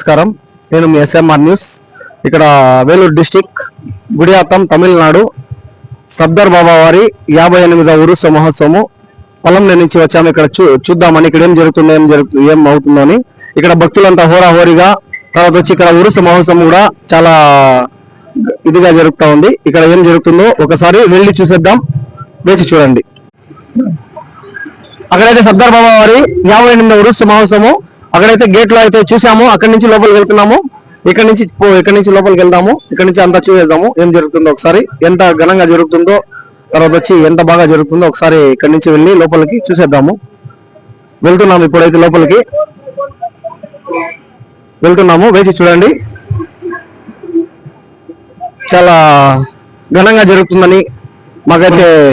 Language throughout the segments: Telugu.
నమస్కారం. నేను మీ ఎస్ఎంఆర్ న్యూస్ ఇక్కడ వేలూరు డిస్టిక్ గుడియాతం తమిళనాడు సబ్దర్ బాబా వారి యాభై ఎనిమిదవ ఉరుస మహోత్సవము. పొలంలో నుంచి వచ్చాము. ఇక్కడ చూ చూద్దామని ఇక్కడ ఏం జరుగుతుందో ఏం జరుగుతుంది ఏం అవుతుందో అని. ఇక్కడ భక్తులంతా హోరాహోరీగా తర్వాత వచ్చి ఇక్కడ ఉరుస మహోత్సవం కూడా చాలా ఇదిగా జరుగుతూ ఉంది. ఇక్కడ ఏం జరుగుతుందో ఒకసారి వెళ్ళి చూసేద్దాం. వేచి చూడండి. అక్కడైతే సర్దార్ బాబా వారి యాభై ఎనిమిదో ఉరుస మహోత్సవం అక్కడైతే గేట్లో అయితే చూసాము అక్కడి నుంచి లోపలికి వెళ్తున్నాము. ఇక్కడ నుంచి పో- ఇక్కడ నుంచి లోపలికి వెళ్దాము. ఇక్కడ నుంచి అంతా చూసేద్దాము. ఏం జరుగుతుందో ఒకసారి ఎంత ఘనంగా జరుగుతుందో తర్వాత వచ్చి ఎంత బాగా జరుగుతుందో ఒకసారి ఇక్కడ నుంచి వెళ్ళి లోపలికి చూసేద్దాము. వెళ్తున్నాము ఇప్పుడైతే లోపలికి. వెళ్తున్నాము వేచి చూడండి. చాలా ఘనంగా జరుగుతుందని మాకైతే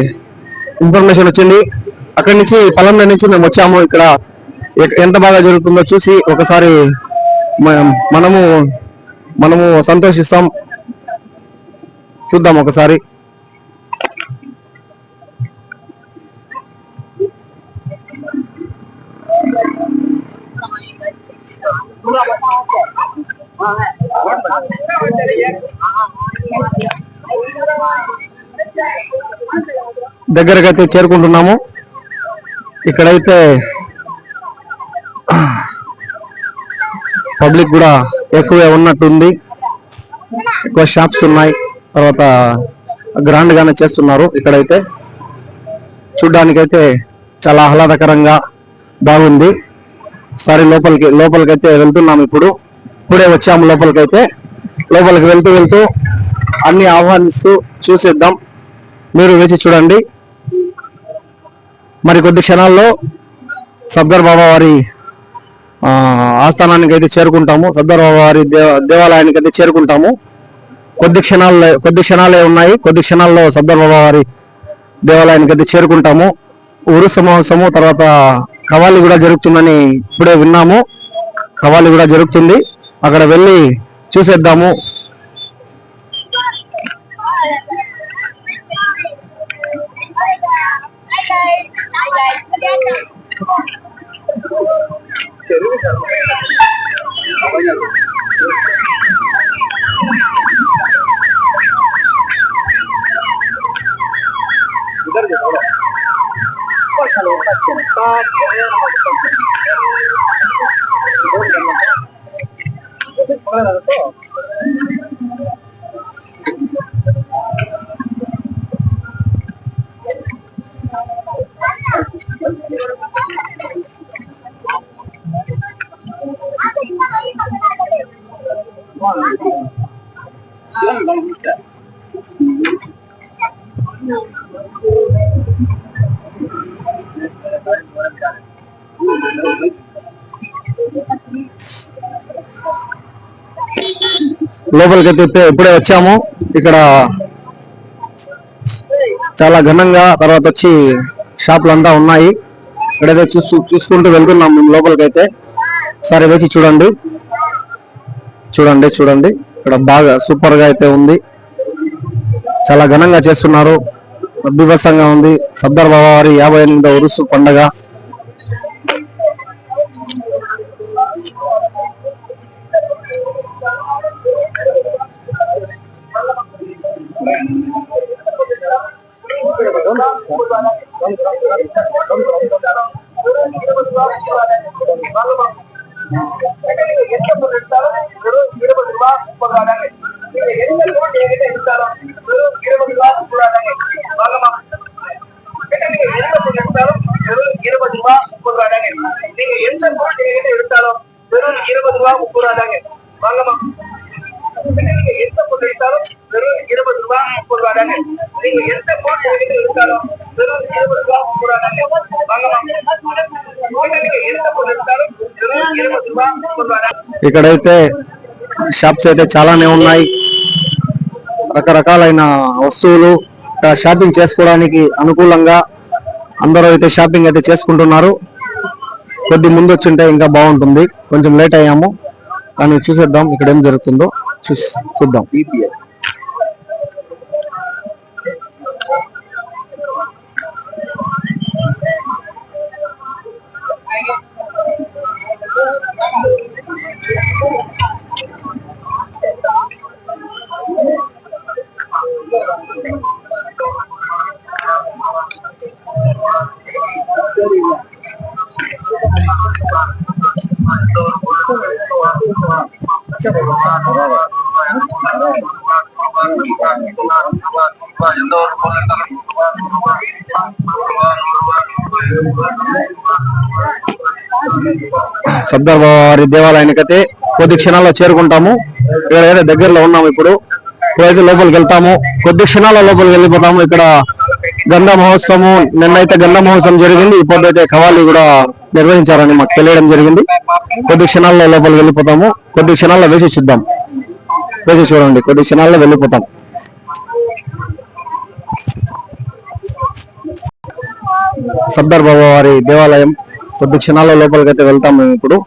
ఇన్ఫర్మేషన్ వచ్చింది. అక్కడి నుంచి పొలంలో నుంచి మేము వచ్చాము ఇక్కడ. ఎంత బాగా జరుగుతుందో చూసి ఒకసారి మనము మనము సంతోషిస్తాం. చూద్దాం ఒకసారి. దగ్గరకైతే చేరుకుంటున్నాము. ఇక్కడైతే పబ్లిక్ కూడా ఎక్కువే ఉన్నట్టుంది. ఎక్కువ షాప్స్ ఉన్నాయి. తర్వాత గ్రాండ్ గానే చేస్తున్నారు ఇక్కడైతే. చూడ్డానికైతే చాలా ఆహ్లాదకరంగా బాగుంది. సరే లోపలికి లోపలికైతే వెళ్తున్నాం ఇప్పుడు. ఇప్పుడే వచ్చాము లోపలికైతే. లోపలికి వెళ్తూ వెళ్తూ అన్ని ఆహ్వానిస్తూ చూసేద్దాం. మీరు వేచి చూడండి. మరి కొద్ది క్షణాల్లో సబ్దర్ బాబా వారి ఆస్థానానికి అయితే చేరుకుంటాము. సర్దార్ దేవాలయానికి అయితే చేరుకుంటాము. కొద్ది క్షణాల్లో కొద్ది క్షణాలే ఉన్నాయి. కొద్ది క్షణాల్లో సర్దార్ దేవాలయానికి అయితే చేరుకుంటాము. ఉరుస మహోత్సవం తర్వాత కవాలి కూడా జరుగుతుందని ఇప్పుడే విన్నాము. కవాలి కూడా జరుగుతుంది. అక్కడ వెళ్ళి చూసేద్దాము. లోపలికైతే లోపలికి ఇప్పుడే వచ్చాము. ఇక్కడ చాలా ఘనంగా తర్వాత వచ్చి షాపులు అంతా ఉన్నాయి. ఇక్కడైతే చూసు చూసుకుంటూ వెళ్తున్నాం మేము లోపలికైతే సరే వేసి చూడండి. చూడండి చూడండి. ఇక్కడ బాగా సూపర్గా అయితే ఉంది. చాలా ఘనంగా చేస్తున్నారు. అద్భుతంగా ఉంది. సర్దార్ బాబా వారి యాభై ఎనిమిదో ఉరుసు పండగ. ఇక్కడైతే షాప్స్ అయితే చాలానే ఉన్నాయి. రకరకాలైన వస్తువులు షాపింగ్ చేసుకోవడానికి అనుకూలంగా అందరూ అయితే షాపింగ్ అయితే చేసుకుంటున్నారు. కొద్ది ముందు వచ్చింటే ఇంకా బాగుంటుంది. కొంచెం లేట్ అయ్యాము. కానీ చూసేద్దాం ఇక్కడ ఏం జరుగుతుందో చూసి చూద్దాం. Gracias. వారి దేవాలయానికి అయితే కొద్ది క్షణాల్లో చేరుకుంటాము. ఇక్కడ ఏదో దగ్గరలో ఉన్నాము ఇప్పుడు ఇప్పుడైతే లోపలికి వెళ్తాము. కొద్ది క్షణాల లోపలికి వెళ్ళిపోతాము. ఇక్కడ గంధ మహోత్సవము నిన్నైతే గంధ మహోత్సవం జరిగింది. ఇప్పుడు అయితే కవాలి కూడా నిర్వహించారని మాకు తెలియడం జరిగింది. కొద్ది క్షణాల్లో లోపలికి వెళ్ళిపోతాము. కొద్ది క్షణాల్లో వేసి చూద్దాం. వేసి చూడండి. కొద్ది క్షణాల్లో వెళ్ళిపోతాం. సర్దార్ బాబా వారి దేవాలయం కొద్ది క్షణాల లోపలికైతే వెళ్తాం మేము ఇప్పుడు.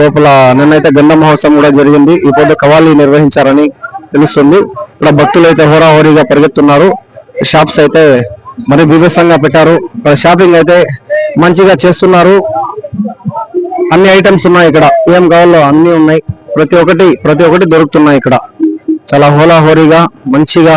లోపల నిన్నైతే గంధ మహోత్సవం కూడా జరిగింది. ఈ పొద్దు కవాలి నిర్వహించారని తెలుస్తుంది. ఇక్కడ భక్తులు అయితే హోరాహోరీగా పరిగెత్తున్నారు. షాప్స్ అయితే మరి బీభత్సంగా పెట్టారు. ఇక్కడ షాపింగ్ అయితే మంచిగా చేస్తున్నారు. అన్ని ఐటమ్స్ ఉన్నాయి ఇక్కడ. ఏం కావాలో అన్ని ఉన్నాయి. ప్రతి ఒక్కటి ప్రతి ఒక్కటి దొరుకుతున్నాయి ఇక్కడ. చాలా హోలాహోరీగా మంచిగా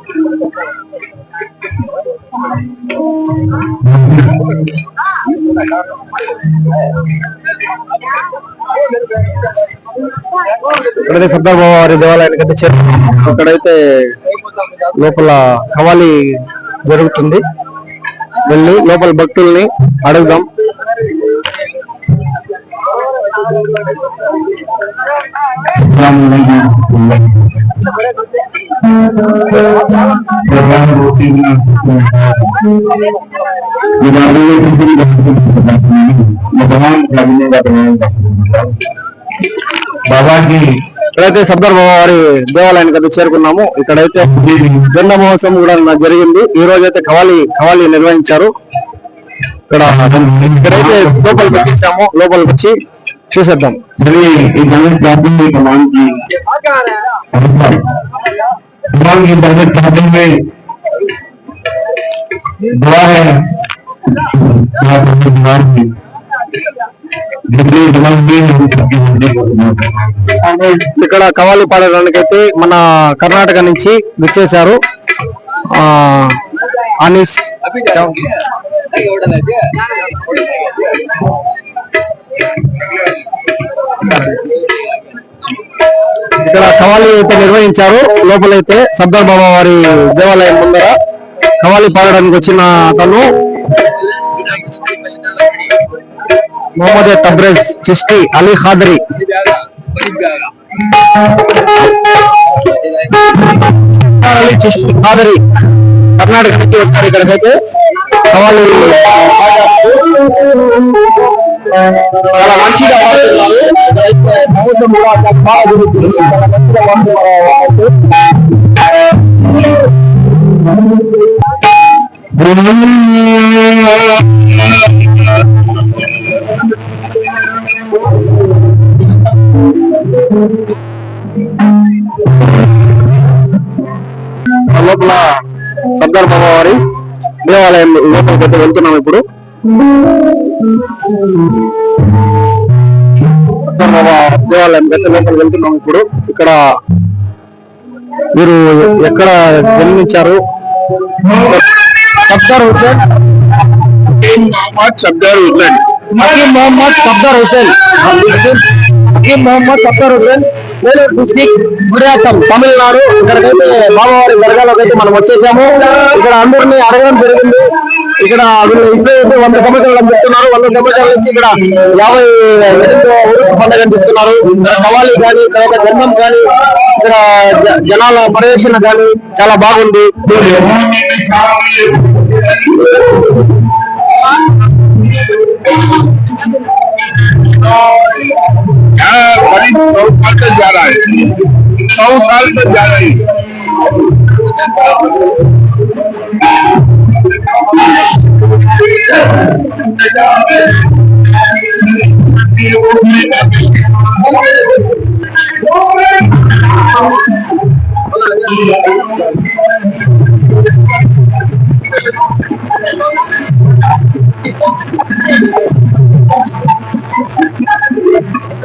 ఇక్కడైతే సర్దార్ వారి దేవాలయానికి అయితే చేరు ఇక్కడైతే లోపల కవాలి జరుగుతుంది. వెళ్ళి లోపల భక్తుల్ని అడుగుదాం. बाबा की ఇక్కడైతే సర్దార్ బాబా వారి దేవాలయానికి అయితే చేరుకున్నాము ఇక్కడైతే గంధ మహోత్సవం కూడా నా జరిగింది ఈ రోజు అయితే కవాలి కవాలి నిర్వహించారు ఇక్కడ ఇక్కడైతే లోపలికి వచ్చేసాము లోపలికి వచ్చి చూసేద్దాం चलिए एक ఇక్కడ కవాలి పాడడానికి అయితే మన కర్ణాటక నుంచి విచ్చేశారు. ఆ, అనీస్ ఇక్కడ కవాలి అయితే నిర్వహించారు. లోపలైతే సర్దార్ బాబా వారి దేవాలయం ముందర కవాలి పాడడానికి వచ్చిన అతను మొహమ్మద్ తబ్రేజ్ చిష్టి అలీ ఖాదరి అలీ చిష్టి ఖాదరి కర్ణాటక నుంచి వచ్చారు ఇక్కడికైతే కవాలి చాలా మంచిగా పాడుతున్నారు. ఇక్కడైతే మహోత్సవం కూడా చాలా బాగా జరుగుతుంది. చాలా మంచిగా పాడుతున్నారు లోపల సర్దార్ బాబా వారి దేవాలయం లోపలికి వెళ్తున్నాం ఇప్పుడు. సర్దార్ బాబా దేవాలయం లోపలికి వెళ్తున్నాం ఇప్పుడు. ఇక్కడ మీరు ఎక్కడ జన్మించారు? సర్దార్ హుసేన్ సర్దార్ హుసేన్ మొహమ్మద్ సర్దార్ హుసేన్ మొహమ్మద్ సర్దార్ హుసేన్ వేలూరు డిస్టిక్ గుడియాతం తమిళనాడు. ఇక్కడికైతే బాబావారి దర్గాలోకి అయితే మనం వచ్చేసాము. ఇక్కడ అందరినీ అడగడం జరిగింది. ఇక్కడ వీళ్ళు ఇస్తే వంద సంవత్సరాలు అని చెప్తున్నారు. వంద సంవత్సరాల నుంచి ఇక్కడ యాభై పండుగ అని చెప్తున్నారు. కవాలి కానీ తర్వాత గంధం కానీ ఇక్కడ జనాల పర్యవేక్షణ కానీ చాలా బాగుంది. Oh, करीब सौ साल तक जा रहा है सौ साल तक जा रही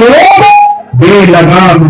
रोग बेलगाम